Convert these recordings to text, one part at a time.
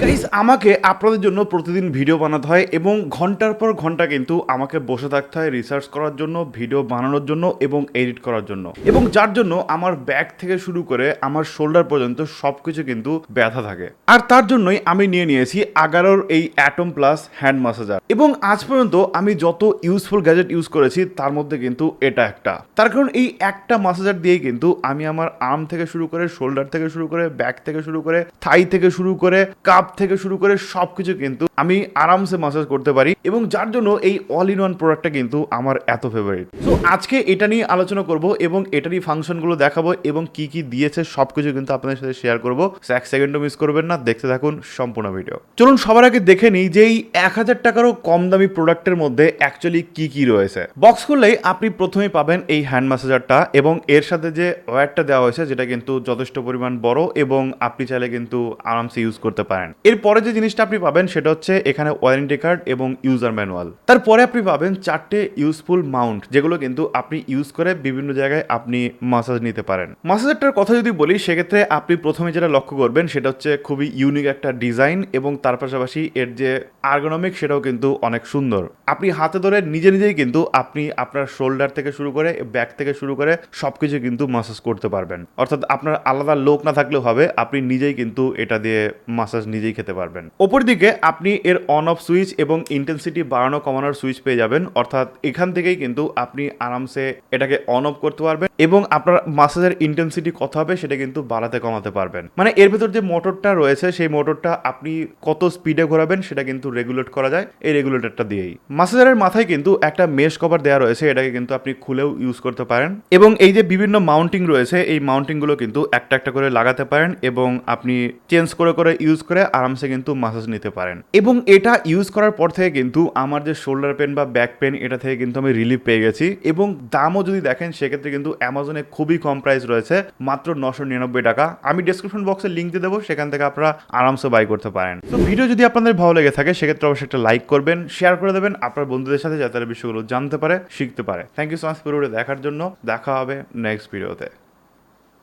Guys আমাকে আপনাদের জন্য প্রতিদিন ভিডিও বানাতে হয় এবং ঘণ্টার পর ঘণ্টা কিন্তু আমাকে বসে থাকতে হয় রিসার্চ করার জন্য ভিডিও বানানোর জন্য এবং এডিট করার জন্য। এবং যার জন্য আমার ব্যাক থেকে শুরু করে আমার শোল্ডার পর্যন্ত সব কিছু কিন্তু ব্যথা থাকে। আর তার জন্যই আমি নিয়ে নিয়েছি আগারোর এই অ্যাটম প্লাস হ্যান্ড মাসাজার এবং আজ পর্যন্ত আমি যত ইউজফুল গ্যাজেট ইউজ করেছি, তার মধ্যে কিন্তু এটা একটা। তার কারণ এই একটা মাসাজার দিয়েই কিন্তু আমি আমার আর্ম থেকে শুরু করে শোল্ডার থেকে শুরু করে ব্যাক থেকে শুরু করে থাই থেকে শুরু করে কাপ থেকে শুরু করে সব কিছু কিন্তু আমি আরামসে মাসাজ করতে পারি এবং যার জন্য এই অল ইন ওয়ান প্রোডাক্টটা কিন্তু আমার এত ফেভারিট তো আজকে এটা নিয়ে আলোচনা করব এবং এটারই ফাংশনগুলো দেখাবো এবং কি কি দিয়েছে সব কিছু কিন্তু আপনাদের সাথে শেয়ার করব। এক সেকেন্ডও মিস করবেন না, দেখতে থাকুন সম্পূর্ণ ভিডিও চলুন, সবার আগে দেখে নিই যে এই এক হাজার টাকারও কম দামি প্রোডাক্টের মধ্যে অ্যাকচুয়ালি কি কি রয়েছে। বক্স খুললেই আপনি প্রথমেই পাবেন এই হ্যান্ড ম্যাসাজারটা এবং এর সাথে যে ওয়্যারটা দেওয়া হয়েছে, যেটা কিন্তু যথেষ্ট পরিমাণ বড় এবং আপনি চাইলে কিন্তু আরামসে ইউজ করতে পারেন। এরপরে যে জিনিসটা আপনি পাবেন সেটা হচ্ছে এখানে ওয়ারেন্টি কার্ড এবং ইউজার ম্যানুয়াল তারপরে আপনি পাবেন চারটে ইউজফুল মাউন্ট যেগুলো কিন্তু আপনি ইউজ করে বিভিন্ন জায়গায় আপনি মাসাজ নিতে পারেন। মাসাজারটার কথা যদি বলি, সেক্ষেত্রে আপনি প্রথমে যেটা লক্ষ্য করবেন, সেটা হচ্ছে খুবই ইউনিক একটা ডিজাইন এবং তার পাশাপাশি এর যে আর্গোনমিক সেটাও কিন্তু অনেক সুন্দর। আপনি হাতে ধরে নিজে নিজেই কিন্তু আপনি আপনার শোল্ডার থেকে শুরু করে ব্যাক থেকে শুরু করে সবকিছু কিন্তু মাসাজ করতে পারবেন। অর্থাৎ আপনার আলাদা লোক না থাকলেও হবে, আপনি নিজেই কিন্তু এটা দিয়ে মাসাজ নিজেই খেতে পারবেন। ওপর দিকে আপনি এর অন অফ সুইচ এবং ইন্টেন্সিটি বাড়ানো কমানোর সুইচ পেয়ে যাবেন। অর্থাৎ এখান থেকেই কিন্তু আপনি আরামসে এটাকে অন অফ করতে পারবেন এবং আপনার মাসাজের ইন্টেন্সিটি কত হবে সেটা কিন্তু বাড়াতে কমাতে পারবেন। মানে এর ভেতর যে মোটরটা রয়েছে, সেই মোটরটা আপনি কত স্পিডে ঘোরাবেন সেটা কিন্তু রেগুলেট করা যায় এই রেগুলেটরটা দিয়েই। মাসাজারের মাথায় কিন্তু একটা মেশ কভার দেওয়া রয়েছে, এটাকে কিন্তু আপনি খুলেও ইউজ করতে পারেন। এবং এই যে বিভিন্ন মাউন্টিং রয়েছে, এই মাউন্টিংগুলো কিন্তু একটা একটা করে লাগাতে পারেন এবং আপনি চেঞ্জ করে করে ইউজ করে আরামসে কিন্তু মাসাজ নিতে পারেন। এবং এটা ইউজ করার পর থেকে কিন্তু আমার যে শোল্ডার পেন বা ব্যাক পেন এটা থেকে কিন্তু আমি রিলিফ পেয়ে গেছি। এবং দামও যদি দেখেন, সেক্ষেত্রে কিন্তু অ্যামাজনে খুবই কম প্রাইস রয়েছে, মাত্র নশো নিরানব্বই টাকা। আমি ডিসক্রিপশন বক্সে লিঙ্ক দিয়ে দেবো, সেখান থেকে আপনারা আরামসে বাই করতে পারেন। তো ভিডিও যদি আপনাদের ভালো লেগে থাকে, সেক্ষেত্রে অবশ্যই একটা লাইক করবেন শেয়ার করে দেবেন, আপনার বন্ধুদের সাথে যাতে তারা বিষয়গুলো জানতে পারে, শিখতে পারে। থ্যাংক ইউ সো মাচ ভিডিওটা দেখার জন্য। দেখা হবে নেক্সট ভিডিওতে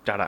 টাটা।